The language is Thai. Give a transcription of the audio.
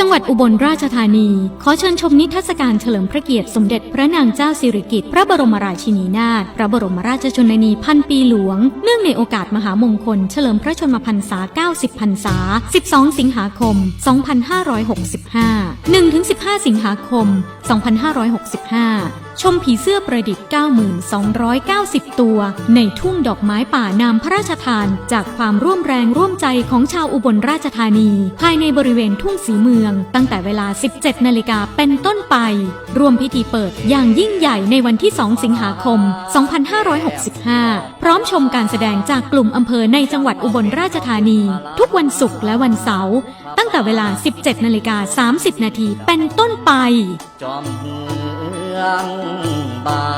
จังหวัดอุบลราชธานี ขอเชิญชมนิทรรศการเฉลิมพระเกียรติสมเด็จพระนางเจ้าสิริกิติ์พระบรมราชินีนาถพระบรมราชชนนีพันปีหลวง เนื่องในโอกาสมหามงคล เฉลิมพระชนมพรรษา 90 พรรษา 12 สิงหาคม 2565 1-15 สิงหาคม 2565 ชมผีเสื้อประดิษฐ์ 9290 ตัว ในทุ่งดอกไม้ป่านามพระราชทาน จากความร่วมแรงร่วมใจของชาวอุบลราชธานี ภายในบริเวณทุ่งสีเมือง ตั้งแต่เวลา 17 นาฬิกาเป็นต้นไป ร่วมพิธีเปิดอย่างยิ่งใหญ่ในวันที่ 2 สิงหาคม 2565 พร้อมชมการแสดงจากกลุ่มอำเภอในจังหวัดอุบลราชธานี ทุกวันศุกร์และวันเสาร์ตั้งแต่เวลา 17 นาฬิกา 30 นาทีเป็นต้นไปเมืองบาง